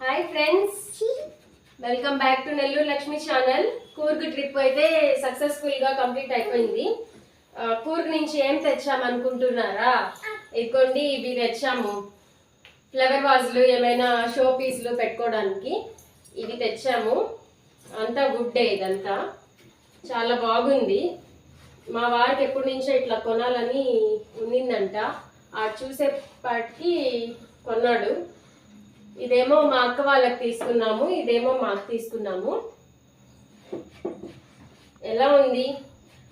Hi friends welcome back to Nellore Lakshmi channel Coorg trip అయితే సక్సెస్ఫుల్గా complete అయిపోయింది. కూర్గ్ నుంచి ఏం తెచ్చామనుకుంటున్నారా ఇదిగోండి ఇవి తెచ్చాము. ఫ్లవర్ వాజ్లు ఏమైనా షో పీస్లు పెట్టుకోవడానికి ఇవి తెచ్చాము. అంతా గుడ్డే ఇదంతా. చాలా బాగుంది. మా వారికి ఎప్పటి నుంచో ఇట్లా కొనాలని ఉన్నిందంట. ఆ చూసేపాటికి కొన్నాడు. ఇదేమో మా అక్క వాళ్ళకి తీసుకున్నాము ఇదేమో మాకు తీసుకున్నాము. ఎలా ఉంది?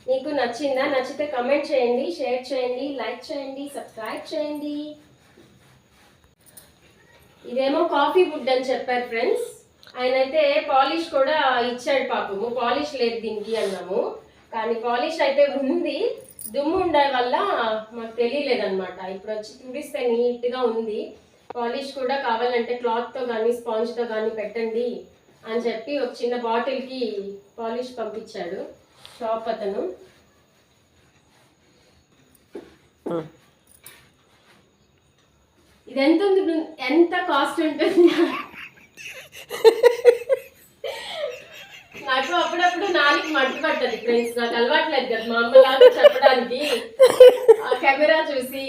మీకు నచ్చిందా? నచ్చితే కమెంట్ చేయండి షేర్ చేయండి లైక్ చేయండి సబ్స్క్రైబ్ చేయండి. ఇదేమో కాఫీ ఫుడ్ అని చెప్పారు ఫ్రెండ్స్ ఆయన అయితే పాలిష్ కూడా ఇచ్చాడు పాపము. పాలిష్ లేదు దీనికి అన్నాము. కానీ పాలిష్ అయితే ఉంది. దుమ్ము ఉండే వల్ల మాకు తెలియలేదన్నమాట. ఇప్పుడు వచ్చి తుడిస్తే నీట్గా ఉంది. పాలిష్ కూడా కావాలంటే క్లాత్తో కానీ స్పాంజ్తో కానీ పెట్టండి అని చెప్పి ఒక చిన్న బాటిల్కి పాలిష్ పంపించాడు షాప్ అతను. ఇది ఎంత ఉంది ఎంత కాస్ట్ ఉంటుంది? నాకు అప్పుడప్పుడు నాలుగు మట్టి పట్టదు ఫ్రెండ్స్ నాకు అలవాట్లేదు కదా మా అమ్మలాగా చెప్పడానికి. ఆ కెమెరా చూసి.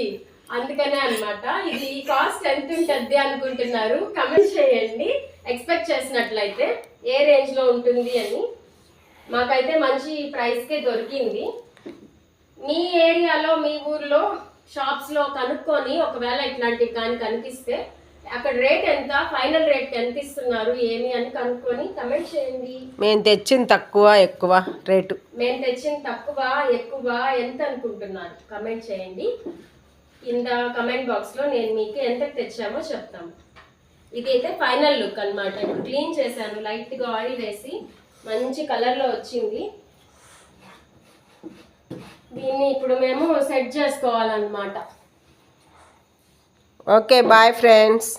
అందుకనే అన్నమాట. ఇది కాస్ట్ ఎంత ఉంటుంది అనుకుంటున్నారు? కమెంట్ చేయండి. ఎక్స్పెక్ట్ చేసినట్లయితే ఏ రేంజ్లో ఉంటుంది అని. మాకైతే మంచి ప్రైస్కే దొరికింది. మీ ఏరియాలో మీ ఊర్లో షాప్స్లో కనుక్కొని ఒకవేళ ఇట్లాంటివి కానీ కనిపిస్తే అక్కడ రేట్ ఎంత ఫైనల్ రేట్ ఎంత ఇస్తున్నారు ఏమి అని కనుక్కొని కమెంట్ చేయండి. మేము తెచ్చింది తక్కువ ఎక్కువ రేటు. మేము తెచ్చిన తక్కువ ఎక్కువ ఎంత అనుకుంటున్నారు? కమెంట్ చేయండి. కింద కమెంట్ బాక్స్లో నేను మీకు ఎంత తెచ్చామో చెప్తాము. ఇది అయితే ఫైనల్ లుక్ అన్నమాట. ఇప్పుడు క్లీన్ చేశాను లైట్గా ఆయిల్ వేసి మంచి కలర్లో వచ్చింది. దీన్ని ఇప్పుడు మేము సెట్ చేసుకోవాలన్నమాట. Okay bye friends